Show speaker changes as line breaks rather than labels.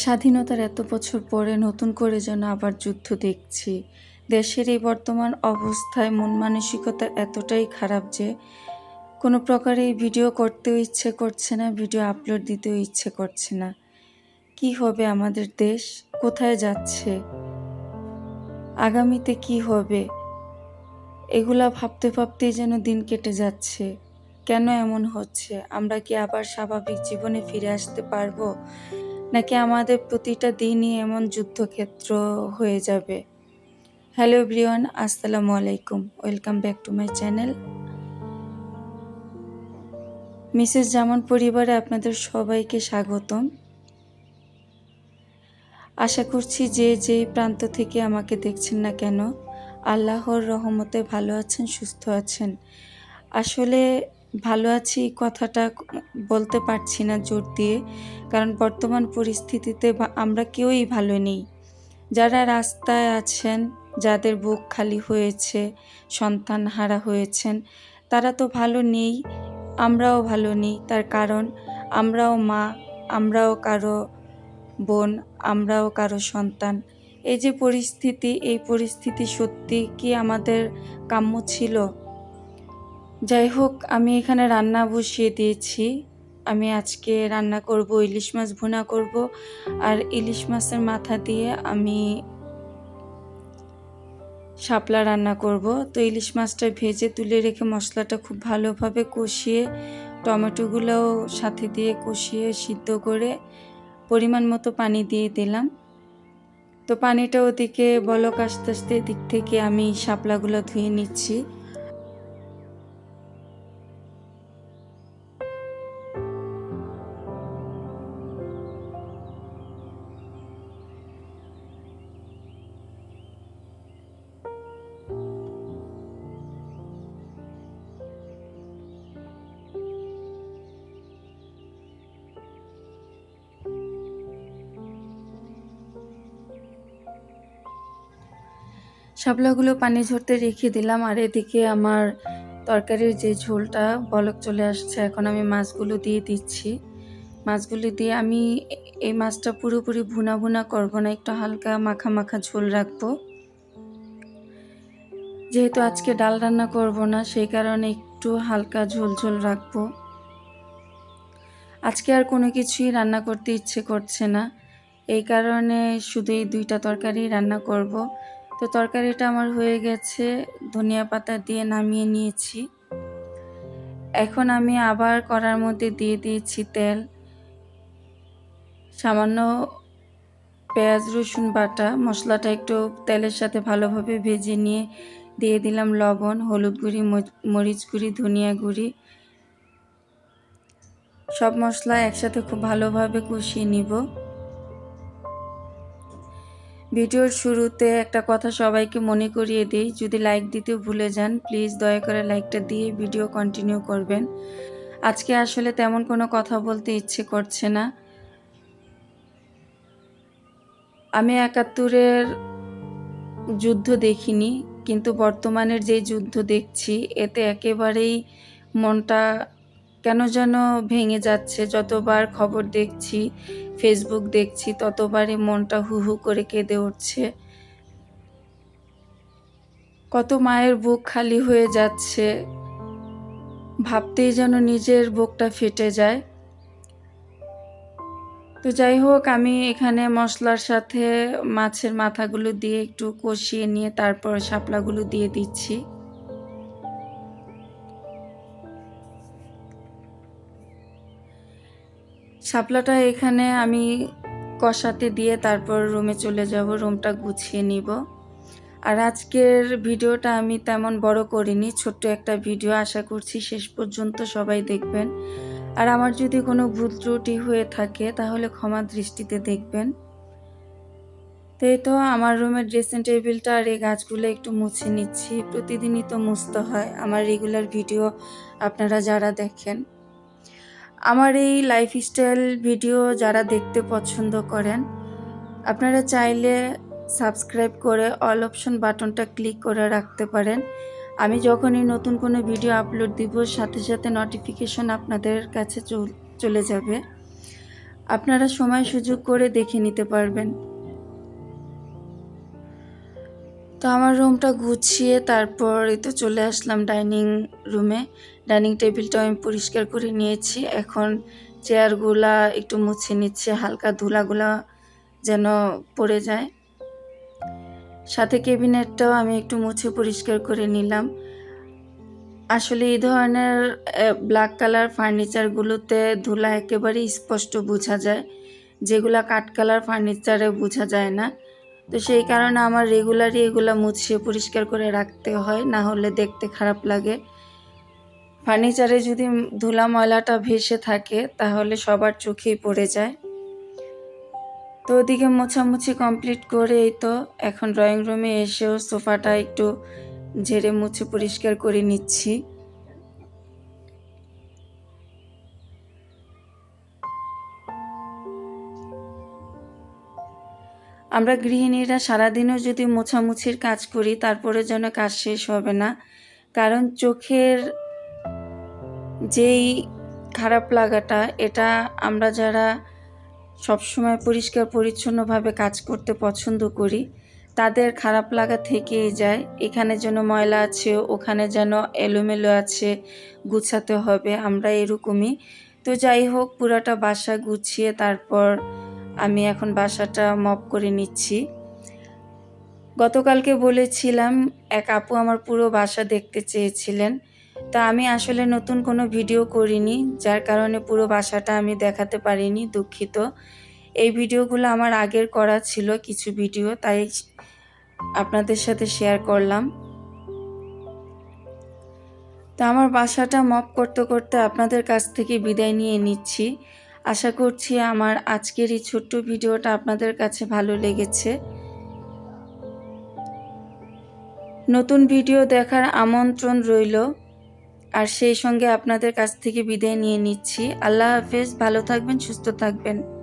স্বাধীনতার এত বছর পরে নতুন করে যেন আবার যুদ্ধ দেখছি। দেশের এই বর্তমান অবস্থায় মন মানসিকতা এতটাই খারাপ যে কোনো প্রকারে ভিডিও করতেও ইচ্ছে করছে না, ভিডিও আপলোড দিতেও ইচ্ছে করছে না। কি হবে আমাদের দেশ? কোথায় যাচ্ছে? আগামীতে কি হবে? এগুলা ভাবতে ভাবতেই যেন দিন কেটে যাচ্ছে। কেন এমন হচ্ছে? আমরা কি আবার স্বাভাবিক জীবনে ফিরে আসতে পারব? নাকি আমাদের প্রতিটা দিনই এমন যুদ্ধক্ষেত্র হয়ে যাবে? হ্যালো এভরিওয়ান, আসসালামু আলাইকুম। Welcome back to my channel. Mrs Zaman পরিবারে আপনাদের সবাইকে স্বাগতম। আশা করছি যে যেই প্রান্ত থেকে আমাকে দেখছেন না কেন, আল্লাহর রহমতে ভালো আছেন, সুস্থ আছেন। আসলে ভালো আছি, কথাটা বলতে পারছি না জোর দিয়ে। কারণ বর্তমান পরিস্থিতিতে আমরা কেউই ভালো নেই। যারা রাস্তায় আছেন, যাদের বুক খালি হয়েছে, সন্তান হারা হয়েছেন, তারা তো ভালো নেই, আমরাও ভালো নেই। তার কারণ, আমরাও মা, আমরাও কারও বোন, আমরাও কারও সন্তান। এই যে পরিস্থিতি, এই পরিস্থিতি সত্যি কি আমাদের কাম্য ছিল? যাই হোক, আমি এখানে রান্না বসিয়ে দিয়েছি। আমি আজকে রান্না করব ইলিশ মাছ ভুনা করব আর ইলিশ মাছের মাথা দিয়ে আমি শাপলা রান্না করব। তো ইলিশ মাছটা ভেজে তুলে রেখে মশলাটা খুব ভালোভাবে কষিয়ে, টমেটোগুলোও সাথে দিয়ে কষিয়ে সিদ্ধ করে পরিমাণ মতো পানি দিয়ে দিলাম। তো পানিটা ওদিকে বলক আস্তে আস্তে দিক থেকে আমি শাপলাগুলো ধুয়ে নিচ্ছি। শাপলাগুলো পানি ঝরতে রেখে দিলাম, আর এদিকে আমার তরকারির যে ঝোলটা বলক চলে আসছে, এখন আমি মাছগুলো দিয়ে দিচ্ছি। মাছগুলো দিয়ে আমি এই মাছটা পুরোপুরি ভুনা ভুনা করব না, একটু হালকা মাখা মাখা ঝোল রাখব। যেহেতু আজকে ডাল রান্না করব না, সেই কারণে একটু হালকা ঝোল ঝোল রাখব। আজকে আর কোনো কিছুই রান্না করতে ইচ্ছে করছে না, এই কারণে শুধু এই দুইটা তরকারি রান্না করব। তো তরকারিটা আমার হয়ে গেছে, ধনিয়া পাতা দিয়ে নামিয়ে নিয়েছি। এখন আমি আবার কড়ার মধ্যে দিয়ে দিয়েছি তেল, সামান্য পেঁয়াজ, রসুন বাটা, মশলাটা একটু তেলের সাথে ভালোভাবে ভেজে নিয়ে দিয়ে দিলাম লবণ, হলুদ গুঁড়ি মরিচ গুঁড়ি, ধনিয়া গুঁড়ি। সব মশলা একসাথে খুব ভালোভাবে কষিয়ে নিব। ভিডিওর শুরুতে একটা কথা সবাইকে মনে করিয়ে দিই, যদি লাইক দিতে ভুলে যান প্লিজ দয়া করে লাইকটা দিয়ে ভিডিও কন্টিনিউ করবেন। আজকে আসলে তেমন কোনো কথা বলতে ইচ্ছে করছে না। আমি একাত্তরের যুদ্ধ দেখিনি, কিন্তু বর্তমানের যে যুদ্ধ দেখছি, এতে একেবারেই মনটা কেন যেন ভেঙে যাচ্ছে? যতবার খবর দেখছি ফেসবুক দেখছি, ততবারই মনটা হু হু করে কেঁদে উঠছে। কত মায়ের বুক খালি হয়ে যাচ্ছে। ভাবতেই যেন নিজের বুকটা ফেটে যায়। তো যাই হোক, আমি এখানে মশলার সাথে মাছের মাথাগুলো দিয়ে একটু কষিয়ে নিয়ে তারপর শাপলাগুলো দিয়ে দিচ্ছি। শাপলাটা এখানে আমি কষাতে দিয়ে তারপর রুমে চলে যাব, রুমটা গুছিয়ে নিব। আর আজকের ভিডিওটা আমি তেমন বড় করিনি, ছোট্ট একটা ভিডিও আশা করছি শেষ পর্যন্ত সবাই দেখবেন। আর আমার যদি কোনো ভুল ত্রুটি হয়ে থাকে তাহলে ক্ষমা দৃষ্টিতে দেখবেন। তো এই তো আমার রুমের ড্রেসিং টেবিলটা আর এই গাছগুলো একটু মুছে নিচ্ছি। প্রতিদিনই তো মুছতে হয়। আমার রেগুলার ভিডিও আপনারা যারা দেখেন আমার এই লাইফস্টাইল ভিডিও যারা দেখতে পছন্দ করেন, আপনারা চাইলে সাবস্ক্রাইব করে অল অপশন বাটনটা ক্লিক করে রাখতে পারেন। আমি যখনই নতুন কোনো ভিডিও আপলোড দিব, সাথে সাথে নোটিফিকেশন আপনাদের কাছে চল- যাবে। আপনারা সময় সুযোগ করে দেখে নিতে পারবেন। তো আমার রুমটা গুছিয়ে তারপর তো চলে আসলাম ডাইনিং রুমে। ডাইনিং টেবিলটা আমি পরিষ্কার করে নিয়েছি। এখন চেয়ারগুলা একটু মুছে নিচ্ছে, হালকা ধুলাগুলা যেন পড়ে যায়। সাথে কেবিনেটটাও আমি একটু মুছে পরিষ্কার করে নিলাম। আসলে এই ধরনের ব্ল্যাক কালার ফার্নিচারগুলোতে ধুলা একেবারেই স্পষ্ট বোঝা যায়। যেগুলা কাঠ কালার ফার্নিচারে বোঝা যায় না। তো সেই কারণে আমার রেগুলারই এগুলো মুছিয়ে পরিষ্কার করে রাখতে হয়, না হলে দেখতে খারাপ লাগে। ফার্নিচারে যদি ধুলা ময়লাটা ভেসে থাকে, তাহলে সবার চোখেই পড়ে যায়। তো ওদিকে মোছামুছি কমপ্লিট করে এই তো এখন ড্রয়িং রুমে এসেও সোফাটা একটু ঝেড়ে মুছে পরিষ্কার করে নিচ্ছি। আমরা গৃহিণীরা সারাদিনও যদি মোছামুছির কাজ করি তারপরে যেন কাজ শেষ হবে না। কারণ চোখের যেই খারাপ লাগাটা, এটা আমরা যারা সবসময় পরিষ্কার পরিচ্ছন্নভাবে কাজ করতে পছন্দ করি, তাদের খারাপ লাগা থেকেই যায়। এখানে যেন ময়লা আছে, ওখানে যেন এলোমেলো আছে, গুছাতে হবে, আমরা এরকমই। তো যাই হোক, পুরাটা বাসা গুছিয়ে তারপর আমি এখন বাসাটা মপ করে নিচ্ছি। গতকালকে বলেছিলাম, এক আপু আমার পুরো বাসা দেখতে চেয়েছিলেন। তা আমি আসলে নতুন কোনো ভিডিও করিনি, যার কারণে পুরো বাসাটা আমি দেখাতে পারিনি, দুঃখিত। এই ভিডিওগুলো আমার আগের করা ছিল কিছু ভিডিও, তাই আপনাদের সাথে শেয়ার করলাম। তা আমার বাসাটা মপ করতে করতে আপনাদের কাছ থেকে বিদায় নিয়ে নিচ্ছি। আশা করছি আমার আজকের এই ছোট্ট ভিডিওটা আপনাদের কাছে ভালো লেগেছে। নতুন ভিডিও দেখার আমন্ত্রণ রইল। আর সেই সঙ্গে আপনাদের কাছ থেকে বিদায় নিয়ে নিচ্ছি। আল্লাহ হাফেজ, ভালো থাকবেন, সুস্থ থাকবেন।